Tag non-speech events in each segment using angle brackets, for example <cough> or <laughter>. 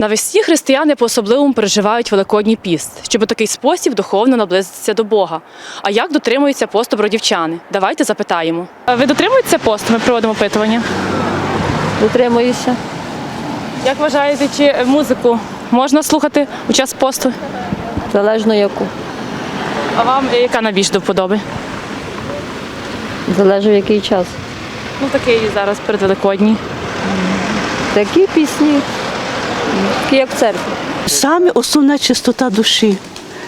Навесні християни по-особливому переживають Великодній піст, щоб у такий спосіб духовно наблизитися до Бога. А як дотримуються посту бродівчани? Давайте запитаємо. Ви дотримуєтеся посту? Ми проводимо опитування. Дотримуюся. Як вважаєте, чи музику можна слухати у час посту? Залежно яку. А вам яка найбільш до вподоби? Залежить в який час. Ну такий зараз перед Великодній. Такі пісні, як в церкві. Саме основна чистота душі.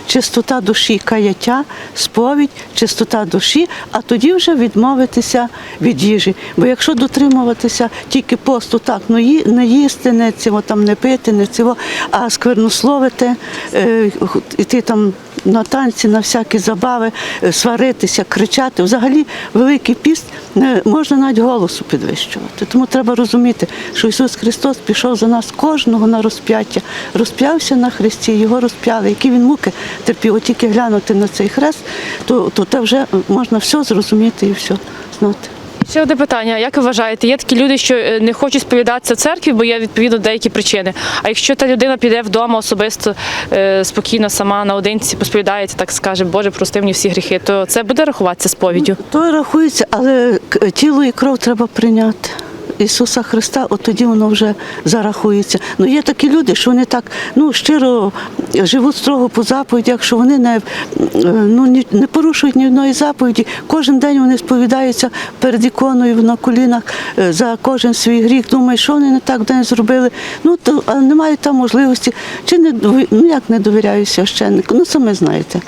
Чистота душі, каяття, сповідь, чистота душі, а тоді вже відмовитися від їжі. Бо якщо дотримуватися тільки посту, так, ну ї, не їсти, не цього там не пити, не цього, а сквернословити, е, йти там на танці, на всякі забави, е, сваритися, кричати. Взагалі, великий піст не можна навіть голосу підвищувати. Тому треба розуміти, що Ісус Христос пішов за нас кожного на розп'яття, розп'явся на Христі, його розп'яли, які він муки терпів. От тільки глянути на цей хрест, то, то те вже можна все зрозуміти і все знати. Ще одне питання. Як ви вважаєте, є такі люди, що е, не хочуть сповідатися в церкві, бо є відповідно деякі причини. А якщо та людина піде вдома особисто е, спокійно сама наодинці, посповідається, так скаже, Боже, прости мені всі гріхи, то це буде рахуватися сповіддю? То рахується, але тіло і кров треба прийняти. Ісуса Христа, от тоді воно вже зарахується. Ну є такі люди, що вони так ну щиро живуть строго по заповідях, що вони не, ну, не порушують ні одної заповіді. Кожен день вони сповідаються перед іконою на колінах е, за кожен свій гріх. Думають, що вони не так день зробили. Ну то але немає там можливості. Чи не ну як не довіряю священнику? Ну самі знаєте.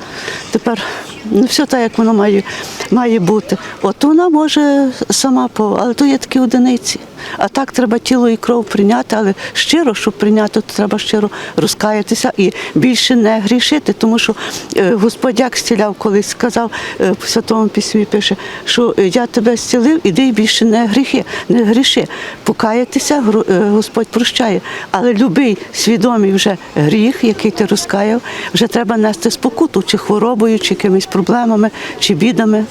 Тепер не все так, як воно має, має бути. От вона може сама по, але то є такі одиниці. А так треба тіло і кров прийняти, але щиро, щоб прийняти, то треба щиро розкаятися і більше не грішити. Тому що е, Господь як стіляв колись сказав е, в Святому Письмі пише, що е, я тебе зцілив, іди і більше не гріхи, не гріши. Покаятися Господь прощає. Але любий свідомий вже гріх, який ти розкаяв, вже треба нести спокуту, чи хворобою, чи якимись проблемами, чи бідами.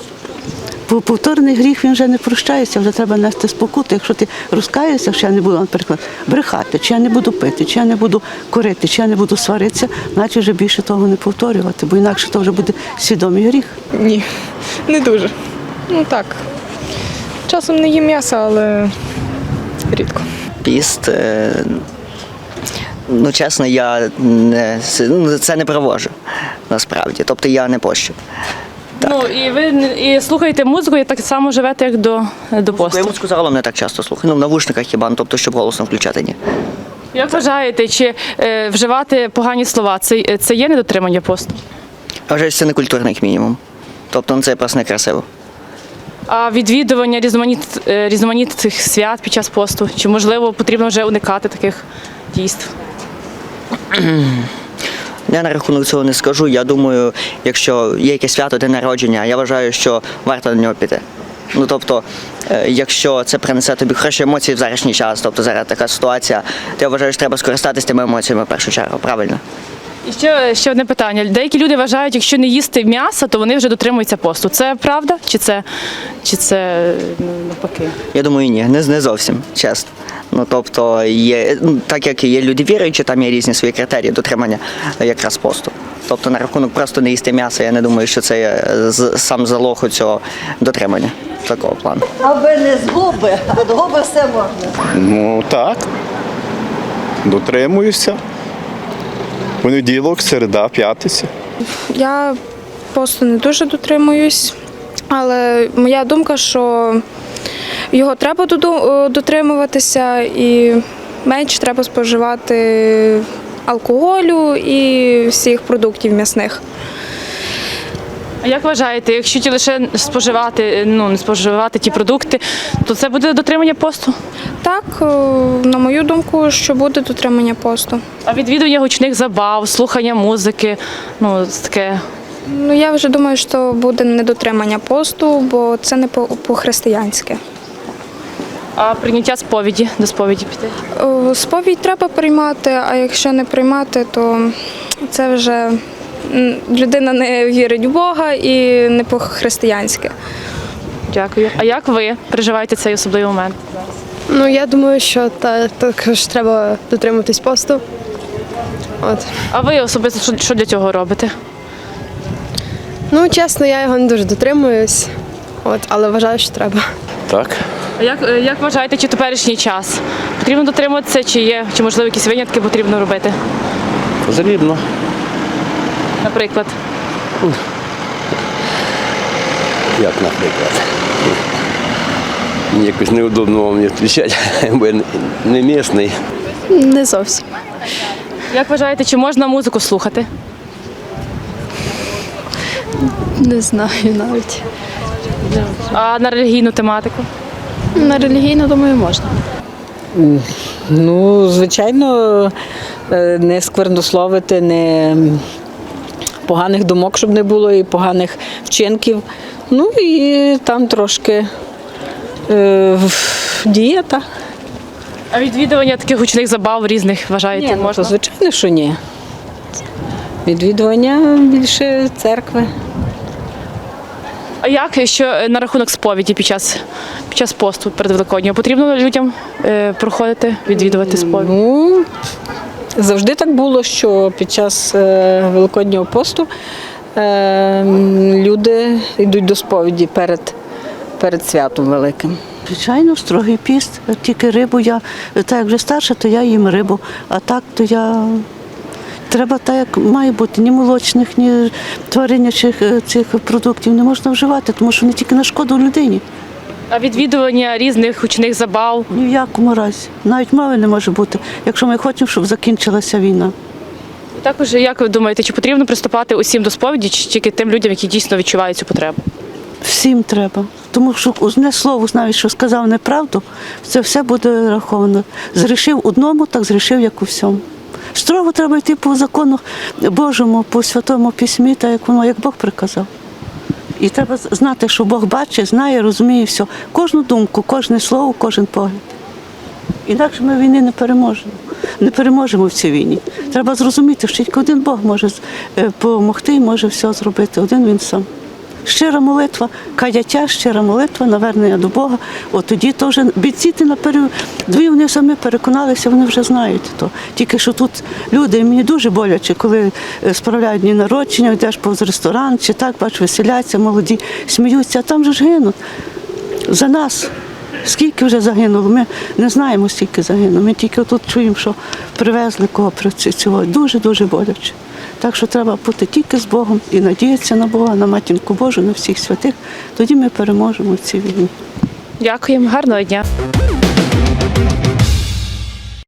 Повторний гріх він вже не прощається, вже треба нести спокуту. Якщо ти розкаєшся, що я не буду, наприклад, брехати, чи я не буду пити, чи я не буду корити, чи я не буду сваритися, значить вже більше того не повторювати, бо інакше то вже буде свідомий гріх. Ні, не дуже. Ну так. Часом не їм м'ясо, але рідко. піст. е, Ну, чесно, я не, ну, це не проводжу насправді. Тобто я не пощу. Ну і ви і слухаєте музику, і так само живете, як до, до посту. Я музику загалом не так часто слухаю. Ну, в навушниках хіба, ну, тобто, щоб голосно включати, ні. Як вважаєте, чи е, вживати погані слова це, це є недотримання посту? А вже це не культурний як мінімум. Тобто ну, це просто некрасиво. А відвідування різноманіт, е, різноманітних свят під час посту? Чи можливо потрібно вже уникати таких дійств? <clears throat> Я на рахунок цього не скажу. Я думаю, якщо є якесь свято, день народження, я вважаю, що варто на нього піти. Ну тобто, е, якщо це принесе тобі хороші емоції в зарішній час, тобто зараз така ситуація, то я вважаю, що треба скористатися тими емоціями в першу чергу, правильно? І ще, ще одне питання. Деякі люди вважають, якщо не їсти м'ясо, то вони вже дотримуються посту. Це правда? Чи це, чи це ну, навпаки? Я думаю, ні, не, не зовсім, чесно. Ну тобто, є, ну, так як і є люди віруючі, там є різні свої критерії дотримання е, якраз посту. Тобто на рахунок просто не їсти м'ясо, я не думаю, що це є сам залог у цього дотримання такого плану. Аби не згуби, від губи все можна. Ну так. Дотримуюся. Понеділок, середа, п'ятниця. Я посту не дуже дотримуюсь, але моя думка, що його треба е, дотримуватися і менше треба споживати алкоголю і всіх продуктів м'ясних. А як вважаєте, якщо ті лише споживати, е, ну не споживати ті продукти, то це буде дотримання посту? Так, е, на мою думку, що буде дотримання посту. А відвідування гучних забав, слухання музики, ну таке. Ну я вже думаю, що буде недотримання посту, бо це не по- по-християнськи. А прийняття сповіді до сповіді піти. Е, Сповідь треба приймати, а якщо не приймати, то це вже людина не вірить в Бога і не по-християнськи. Дякую. А як ви переживаєте цей особливий момент? Ну я думаю, що та також треба дотримуватись посту, От. А ви особисто що, що для цього робите? Ну, чесно, я його не дуже дотримуюсь, от, але вважаю, що треба. Так. А як, е, як вважаєте, чи теперішній час? Потрібно дотримуватися, чи є, чи можливо якісь винятки потрібно робити? Потрібно. Наприклад, Як, наприклад. Мені якось неудобно вам відповідати, <laughs> бо я не місний. Не зовсім. як вважаєте, чи можна музику слухати? Не знаю навіть. А на релігійну тематику? На релігійну, думаю, можна. Ну, звичайно, е, не сквернословити, не поганих думок, щоб не було, і поганих вчинків. Ну і там трошки е, дієта. А відвідування таких гучних забав різних вважаєте, Ні, ну, то, звичайно, що ні. Відвідування більше церкви. А як що е, на рахунок сповіді під час, під час посту перед Великодню? Потрібно людям е, проходити, відвідувати сповідь? Ну, завжди так було, що під час е, Великоднього посту е, люди йдуть до сповіді перед, перед святом великим. Звичайно, строгий піст. Тільки рибу я, так як вже старша, то я їм рибу. А так то я. Треба так, як має бути, ні молочних, ні твариннячих е, цих продуктів не можна вживати, тому що вони тільки на шкоду людині. А відвідування різних гучних забав? Ні в якому разі. Навіть мови не може бути, якщо ми хочемо, щоб закінчилася війна. Також, як ви думаєте, чи потрібно приступати усім до сповіді, чи тільки тим людям, які дійсно відчувають цю потребу? Всім треба. Тому що одне слово, навіть що сказав неправду, це все буде раховано. Зрішив одному, так зрішив, як у всьому. Строго треба йти по закону Божому, по святому письмі, так як воно, як Бог приказав. І треба знати, що Бог бачить, знає, розуміє все. Кожну думку, кожне слово, кожен погляд. Інакше ми війни не переможемо. Не переможемо в цій війні. Треба зрозуміти, що тільки один Бог може е, допомогти і може все зробити. Один він сам. Щира молитва, каяття, щира молитва, навернення до Бога. От тоді теж бійці ти на передові вони самі переконалися, вони вже знають то. Тільки що тут люди, мені дуже боляче, коли е, справляють дні народження, йдеш повз ресторан, чи так, бач, веселяться, молоді, сміються, а там же ж гинуть за нас. Скільки вже загинуло? Ми не знаємо, скільки загинуло. Ми тільки тут чуємо, що привезли кого цього. Дуже-дуже боляче. Так що треба бути тільки з Богом і надіятися на Бога, на матінку Божу, на всіх святих. Тоді ми переможемо в цій війні. Дякуємо, гарного дня.